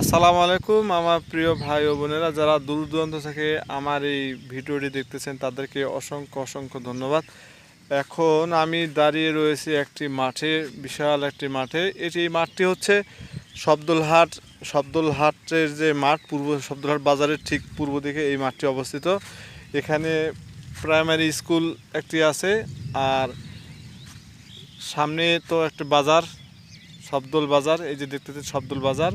আসসালামু আলাইকুম, আমার প্রিয় ভাই ও বোনেরা, যারা দূর দূরান্ত থেকে আমার এই ভিডিওটি দেখতেছেন, তাদেরকে অসংখ্য অসংখ্য ধন্যবাদ। এখন আমি দাঁড়িয়ে রয়েছি একটি মাঠে, বিশাল একটি মাঠে। এটি এই মাঠটি হচ্ছে শব্দলহাট, শব্দলহাটের যে মাঠ, পূর্ব শব্দলহাট বাজারের ঠিক পূর্ব দিকে এই মাঠটি অবস্থিত। এখানে প্রাইমারি স্কুল একটি আছে, আর সামনে তো একটা বাজার, শব্দল বাজার, এই যে দেখতেছেন শব্দল বাজার।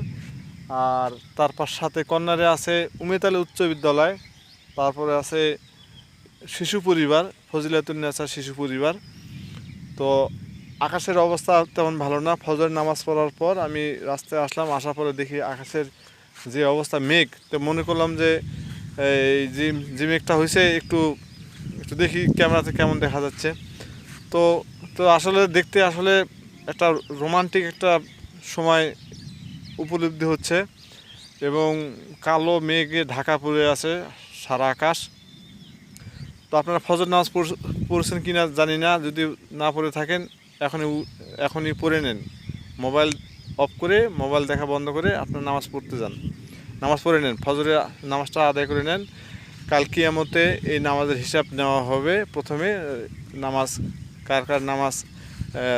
আর তারপর সাথে কর্নারে আছে উমেতালি উচ্চ বিদ্যালয়, তারপরে আছে শিশু পরিবার ফজিলাতুন্নেসা শিশু পরিবার। তো আকাশের অবস্থা তেমন ভালো না ফজর নামাজ পড়ার পর আমি রাস্তায় আসলাম, আসার পরে দেখি আকাশের যে অবস্থা মেঘ, তো মনে করলাম যে, এই যে যে মেঘটা হয়েছে, একটু একটু দেখি ক্যামেরাতে কেমন দেখা যাচ্ছে। তো তো আসলে দেখতে আসলে একটা রোমান্টিক একটা সময় উপলব্ধি হচ্ছে এবং কালো মেঘে ঢাকা পড়ে আছে সারা আকাশ। তো আপনারা ফজর নামাজ পড়- পড়ছেন কি না জানি না, যদি না পড়ে থাকেন এখনই এখনই পড়ে নেন। মোবাইল অফ করে, মোবাইল দেখা বন্ধ করে আপনার নামাজ পড়তে যান। নামাজ পড়ে নেন, ফজরে নামাজটা আদায় করে নেন। কাল কিয়ামতে এই নামাজের হিসাব নেওয়া হবে। প্রথমে নামাজ, কার কার নামাজ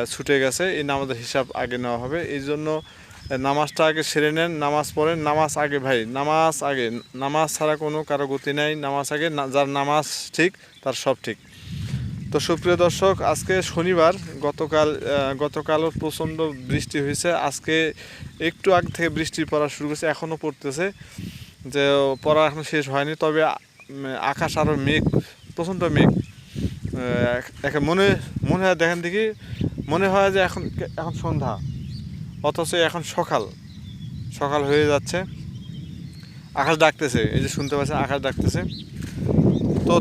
ছুটে গেছে, এই নামাজের হিসাব আগে নেওয়া হবে। এই জন্য নামাজটা আগে সেরে নেন, নামাজ পড়েন, নামাজ আগে ভাই, নামাজ আগে, নামাজ ছাড়া কোনো কারও গতি নাই, নামাজ আগে যার নামাজ ঠিক, তার সব ঠিক। তো সুপ্রিয় দর্শক, আজকে শনিবার, গতকাল গতকালও প্রচণ্ড বৃষ্টি হয়েছে, আজকে একটু আগে থেকে বৃষ্টি পড়া শুরু করেছে, এখনও পড়তেছে, যে পড়া এখন শেষ হয়নি, তবে আকাশ আরও মেঘ, প্রচণ্ড মেঘ। মনে মনে হয় দেখেন দেখি, মনে হয় যে এখন এখন সন্ধ্যা। অথচ এখন সকাল। সকাল হয়ে যাচ্ছে। আকাশ ডাকতেছে, এই যে শুনতে পাচ্ছেন, আকাশ ডাকতেছে। তো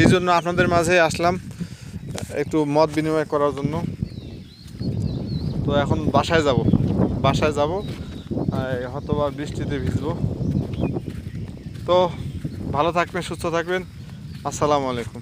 এই জন্য আপনাদের মাঝে আসলাম, একটু মত বিনিময় করার জন্য। তো এখন বাসায় যাব বাসায় যাব হয়তো বা বৃষ্টিতে ভিজবো। তো ভালো থাকবেন, সুস্থ থাকবেন। আসসালামু আলাইকুম।